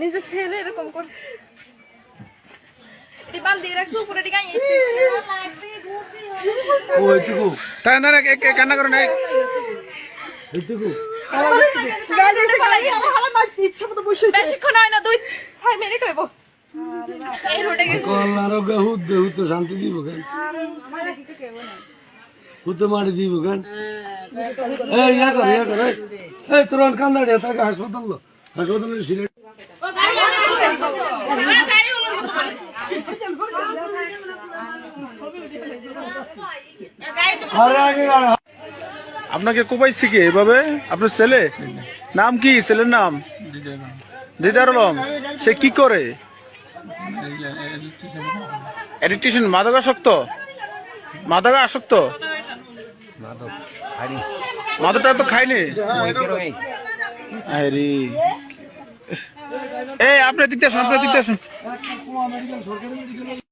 নিজের ছেলে এরকম করছে। কান্না করে নাই? বেশিক্ষণ হয় না দুই ছয় মিনিট হইব। এই রোডে গেছে কল্লারও হুদ শান্তি দিব কেন? হুদ মারি দিব কেন? এই ইয়া কর ইয়া কর এই। এই তোর কান্দাড়ি তাকে হাসপাতাল লো হাসপাতালে সিলেট আপনাকে কোপাইছি কি এভাবে? আপনার ছেলে? নাম কি? ছেলের নাম? দিদার আলম। সে কি করে? এডিকটেশন মাদকাসক্ত মাদকা আসক্ত? মাদকটা তো খাইনি। আরে। এই আপনার দিকতে আসুন আপনার দিকতে